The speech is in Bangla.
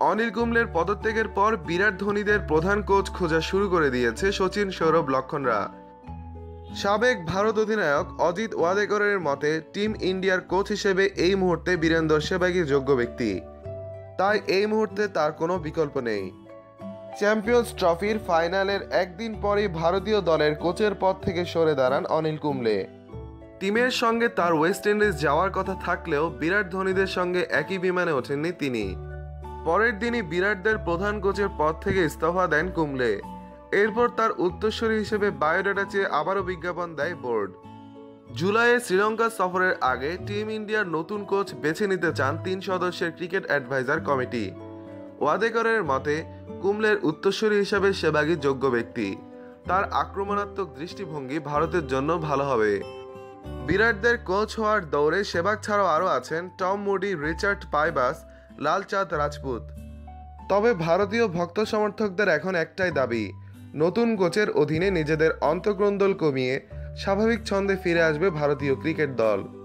অনিল কুম্বলের পদত্যাগের পর বিরাট ধোনিদের প্রধান কোচ খোঁজা শুরু করে দিয়েছে সচিন সৌরভ লক্ষণরা। সাবেক ভারত অধিনায়ক অজিত ওয়াদেকরের মতে, টিম ইন্ডিয়ার কোচ হিসেবে এই মুহূর্তে বীরেন্দর সেবাগী যোগ্য ব্যক্তি। তাই এই মুহূর্তে তার কোনো বিকল্প নেই। চ্যাম্পিয়ন্স ট্রফির ফাইনালের একদিন পরেই ভারতীয় দলের কোচের পদ থেকে সরে দাঁড়ান অনিল কুম্বলে। টিমের সঙ্গে তার ওয়েস্ট ইন্ডিজ যাওয়ার কথা থাকলেও বিরাট ধোনিদের সঙ্গে একই বিমানে ওঠেননি তিনি। পরের দিনই বিরাটদের প্রধান কোচের পদ থেকে ইস্তফা দেন কুম্বলে এরপর তার উত্তরসূরি হিসেবে বায়োডাটা চেয়ে আবারও বিজ্ঞাপন দেয় বোর্ড। জুলাইয়ে শ্রীলঙ্কা সফরের আগে টিম ইন্ডিয়ার নতুন কোচ বেছে নিতে চান তিন সদস্যের ক্রিকেট অ্যাডভাইজার কমিটি। ওয়াদেকরের মতে, কুমলের উত্তরসূরি হিসাবে সেবাগী যোগ্য ব্যক্তি। তার আক্রমণাত্মক দৃষ্টিভঙ্গি ভারতের জন্য ভালো হবে। বিরাটদের কোচ হওয়ার দৌড়ে সেবাগ ছাড়াও আরও আছেন Tom Moody, Richard Pybus Lalchand Rajput. তবে ভারতীয় ভক্ত সমর্থকদের এখন একটাই দাবি, নতুন কোচের অধীনে নিজেদের অন্তক্রন্দল কমিয়ে স্বাভাবিক ছন্দে ফিরে আসবে ভারতীয় ক্রিকেট দল।